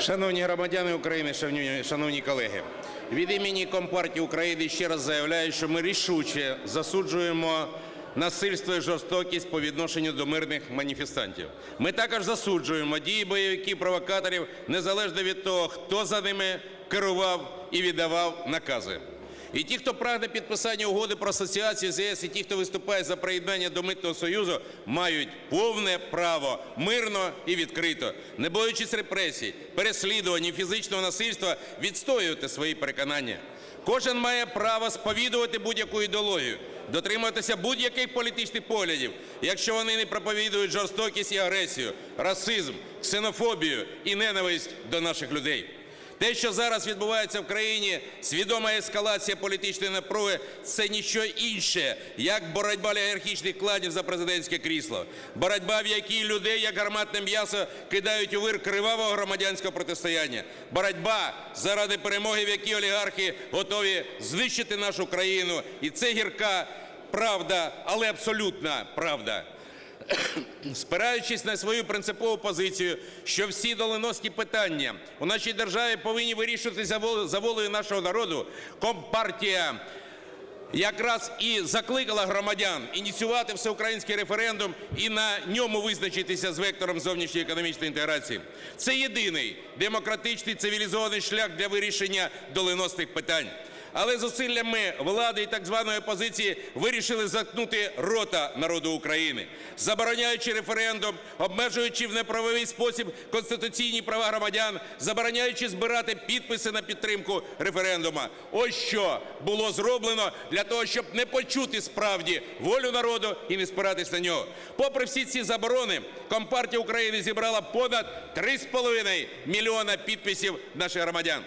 Шановні громадяни України, шановні, шановні колеги, від імені Компартії України ще раз заявляю, що ми рішуче засуджуємо насильство і жорстокість по відношенню до мирних маніфестантів. Ми також засуджуємо дії бойовиків провокаторів незалежно від того, хто за ними керував і віддавав накази. І ті, хто прагне підписання угоди про асоціацію з ЄС, і ті, хто виступає за приєднання до митного союзу, мають повне право мирно і відкрито, не боючись репресій, переслідувань і фізичного насильства, відстоювати свої переконання. Кожен має право сповідувати будь-яку ідеологію, дотримуватися будь-яких політичних поглядів, якщо вони не проповідують жорстокість і агресію, расизм, ксенофобію і ненависть до наших людей. Те, що зараз відбувається в країні, свідома ескалація політичної напруги – це ніщо інше, як боротьба олігархічних кланів за президентське крісло. Боротьба, в якій людей, як гарматне м'ясо, кидають у вир кривавого громадянського протистояння. Боротьба заради перемоги, в якій олігархи готові знищити нашу країну. І це гірка правда, але абсолютна правда спираючись на свою принципову позицію, що всі доленосні питання у нашій державі повинні вирішуватися за волею нашого народу, Компартія якраз і закликала громадян ініціювати всеукраїнський референдум і на ньому визначитися з вектором зовнішньої економічної інтеграції. Це єдиний демократичний цивілізований шлях для вирішення доленосних питань. Але зусиллями влади і так званої опозиції вирішили заткнути рота народу України, забороняючи референдум, обмежуючи в неправовий спосіб конституційні права громадян, забороняючи збирати підписи на підтримку референдума. Ось що було зроблено для того, щоб не почути справді волю народу і не спиратись на нього. Попри всі ці заборони, Компартія України зібрала понад 3,5 мільйона підписів наших громадян.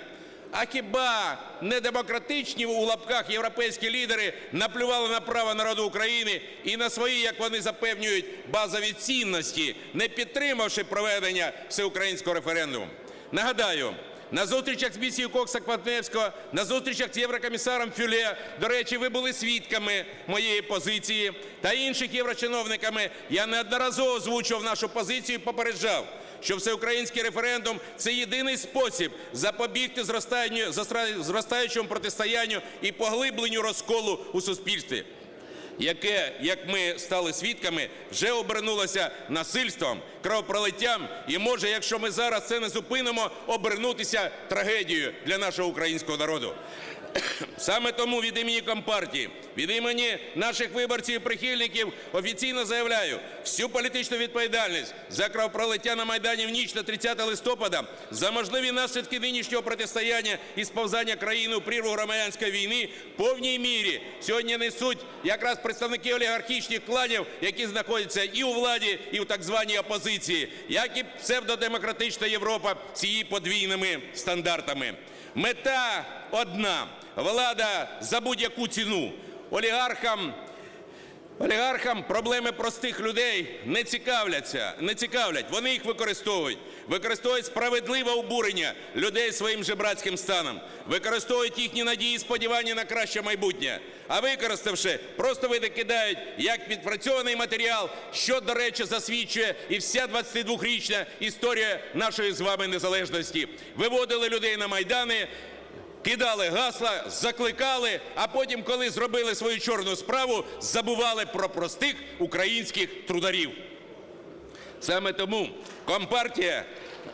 А хіба не демократичні у лапках європейські лідери наплювали на право народу України і на свої, як вони запевнюють, базові цінності, не підтримавши проведення всеукраїнського референдуму? Нагадаю, на зустрічах з місією Кокса Кватневського, на зустрічах з єврокомісаром Фюле, до речі, ви були свідками моєї позиції та інших єврочиновниками. Я неодноразово озвучував нашу позицію і попереджав, що всеукраїнський референдум – це єдиний спосіб запобігти зростаючому протистоянню і поглибленню розколу у суспільстві яке, як ми стали свідками, вже обернулося насильством, кровопролиттям і може, якщо ми зараз це не зупинимо, обернутися трагедією для нашого українського народу. Саме тому від імені Компартії, від імені наших виборців і прихильників офіційно заявляю всю політичну відповідальність за кровопролиття на Майдані в ніч на 30 листопада, за можливі наслідки нинішнього протистояння і сповзання країни у прірву громадянської війни в повній мірі сьогодні несуть якраз представники олігархічних кланів, які знаходяться і у владі, і у так званій опозиції, як і псевдодемократична Європа з її подвійними стандартами. Мета одна влада за будь-яку ціну. Олігархам Олігархам проблеми простих людей не цікавляться, не цікавлять. Вони їх використовують. Використовують справедливе обурення людей своїм жебрацьким станом. Використовують їхні надії і сподівання на краще майбутнє. А використавши, просто викидають як підпрацьований матеріал, що, до речі, засвідчує і вся 22-річна історія нашої з вами незалежності. Виводили людей на майдани, кидали гасла, закликали, а потім, коли зробили свою чорну справу, забували про простих українських трударів. Саме тому Компартія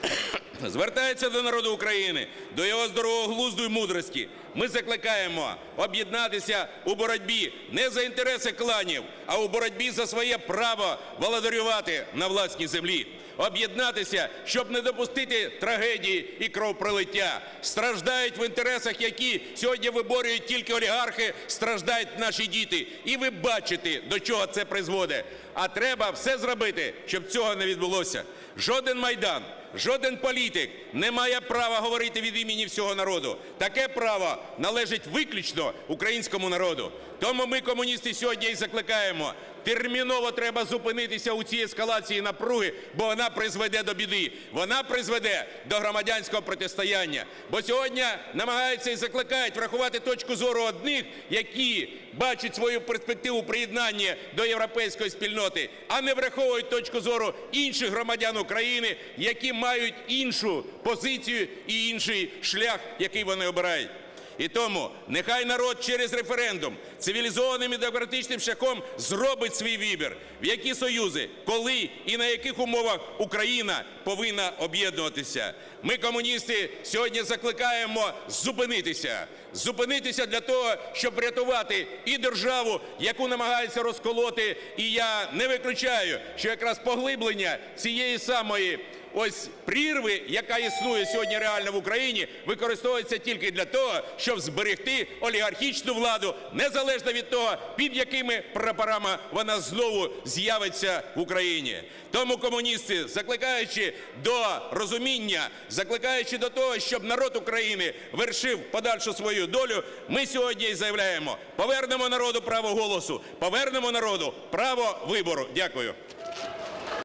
звертається до народу України, до його здорового глузду і мудрості. Ми закликаємо об'єднатися у боротьбі не за інтереси кланів, а у боротьбі за своє право володарювати на власній землі. Об'єднатися, щоб не допустити трагедії і кровопролиття. Страждають в інтересах, які сьогодні виборюють тільки олігархи, страждають наші діти. І ви бачите, до чого це призводить. А треба все зробити, щоб цього не відбулося. Жоден майдан, жоден політик не має права говорити від імені всього народу. Таке право належить виключно українському народу. Тому ми, комуністи, сьогодні і закликаємо терміново треба зупинитися у цій ескалації напруги, бо вона призведе до біди. Вона призведе до громадянського протистояння. Бо сьогодні намагаються і закликають врахувати точку зору одних, які бачать свою перспективу приєднання до європейської спільноти, а не враховують точку зору інших громадян України, які мають іншу позицію і інший шлях, який вони обирають. І тому нехай народ через референдум цивілізованим і демократичним шляхом зробить свій вибір, в які союзи, коли і на яких умовах Україна повинна об'єднуватися. Ми, комуністи, сьогодні закликаємо зупинитися, зупинитися для того, щоб врятувати і державу, яку намагаються розколоти. І я не виключаю, що якраз поглиблення цієї самої ось прірви, яка існує сьогодні реально в Україні, використовується тільки для того, щоб зберегти олігархічну владу, незалежно від того, під якими прапорами вона знову з'явиться в Україні. Тому комуністи, закликаючи до розуміння, закликаючи до того, щоб народ України вершив подальшу свою долю, ми сьогодні і заявляємо: повернемо народу право голосу, повернемо народу право вибору. Дякую.